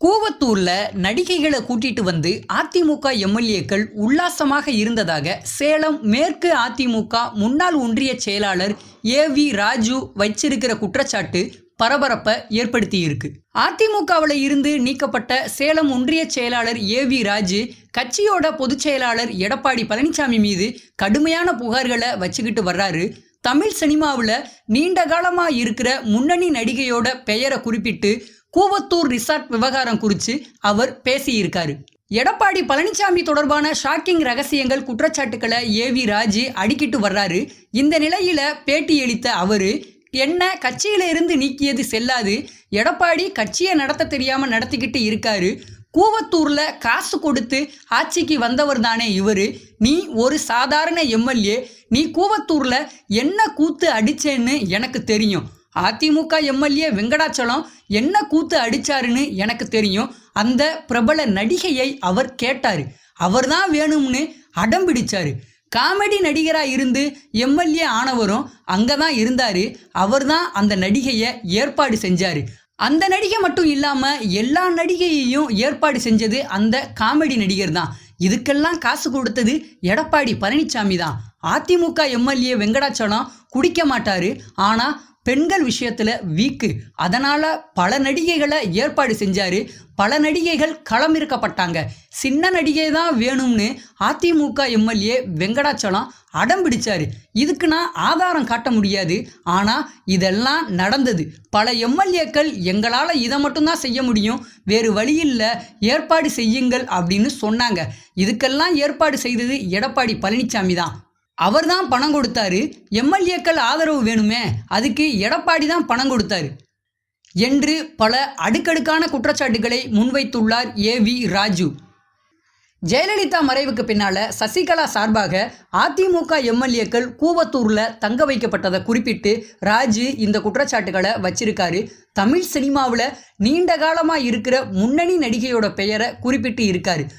கூவத்தூர்ல நடிகைகளை கூட்டிட்டு வந்து அதிமுக எம்எல்ஏக்கள் உல்லாசமாக இருந்ததாக சேலம் மேற்கு அதிமுக முன்னாள் ஒன்றிய செயலாளர் ஏ வி ராஜு வச்சிருக்கிற குற்றச்சாட்டு பரபரப்பை ஏற்படுத்தி இருக்கு அதிமுகவில் இருந்து நீக்கப்பட்ட சேலம் ஒன்றிய செயலாளர் ஏ வி ராஜு கட்சியோட பொதுச் செயலாளர் எடப்பாடி பழனிசாமி மீது கடுமையான புகார்களை வச்சுக்கிட்டு வர்றாரு. தமிழ் சினிமாவில் நீண்ட காலமாக இருக்கிற முன்னணி நடிகையோட பெயரை குறிப்பிட்டு கூவத்தூர் ரிசார்ட் விவகாரம் குறித்து அவர் பேசியிருக்காரு. எடப்பாடி பழனிசாமி தொடர்பான ஷாக்கிங் ரகசியங்கள் குற்றச்சாட்டுக்களை ஏ வி ராஜு அடிக்கிட்டு வர்றாரு. இந்த நிலையில பேட்டியளித்த அவரு என்ன கட்சியில இருந்து நீக்கியது செல்லாது. எடப்பாடி கட்சியை நடத்த தெரியாம நடத்திக்கிட்டு இருக்காரு. கூவத்தூர்ல காசு கொடுத்து ஆட்சிக்கு வந்தவர் தானே இவரு. நீ ஒரு சாதாரண எம்எல்ஏ. நீ கூவத்தூர்ல என்ன கூத்து அடிச்சேன்னு எனக்கு தெரியும். அதிமுக எம்எல்ஏ வெங்கடாச்சலம் என்ன கூத்து அடிச்சாருன்னு எனக்கு தெரியும். அந்த பிரபல நடிகையை அவர் கேட்டார். அவர் தான் வேணும்னு அடம்பிடிச்சார் காமெடி நடிகராக இருந்து எம்எல்ஏ ஆனவரும் அங்கே தான் இருந்தார். அவர் தான் அந்த நடிகையை ஏற்பாடு செஞ்சார். அந்த நடிகை மட்டும் இல்லாமல் எல்லா நடிகையையும் ஏற்பாடு செஞ்சது அந்த காமெடி நடிகர் தான் இதுக்கெல்லாம் காசு கொடுத்தது எடப்பாடி பழனிசாமி தான் அதிமுக எம்எல்ஏ வெங்கடாச்சலம் குடிக்க மாட்டார். ஆனால் பெண்கள் விஷயத்தில் வீக்கு. அதனால் பல நடிகைகளை ஏற்பாடு செஞ்சார். பல நடிகைகள் களமிறக்கப்பட்டாங்க சின்ன நடிகை தான் வேணும்னு அதிமுக எம்எல்ஏ வெங்கடாச்சலம் அடம் பிடிச்சார். இதுக்கு நான் ஆதாரம் காட்ட முடியாது. ஆனால் இதெல்லாம் நடந்தது. பல எம்எல்ஏக்கள் எங்களால் இதை மட்டும்தான் செய்ய முடியும். வேறு வழியில் ஏற்பாடு செய்யுங்கள் அப்படின்னு சொன்னாங்க. இதுக்கெல்லாம் ஏற்பாடு செய்தது எடப்பாடி பழனிசாமி தான். அவர் தான் பணம் கொடுத்தாரு. எம்எல்ஏக்கள் ஆதரவு வேணுமே அதுக்கு எடப்பாடி தான் பணம் கொடுத்தாரு. என்று பல அடுக்கடுக்கான குற்றச்சாட்டுகளை முன்வைத்துள்ளார் ஏ வி ராஜு. ஜெயலலிதா மறைவுக்கு பின்னால சசிகலா சார்பாக அதிமுக எம்எல்ஏக்கள் கூவத்தூர்ல தங்க வைக்கப்பட்டதை குறிப்பிட்டு ராஜு இந்த குற்றச்சாட்டுகளை வச்சிருக்காரு. தமிழ் சினிமாவில் நீண்ட காலமாக இருக்கிற முன்னணி நடிகையோட பெயரை குறிப்பிட்டு இருக்காரு.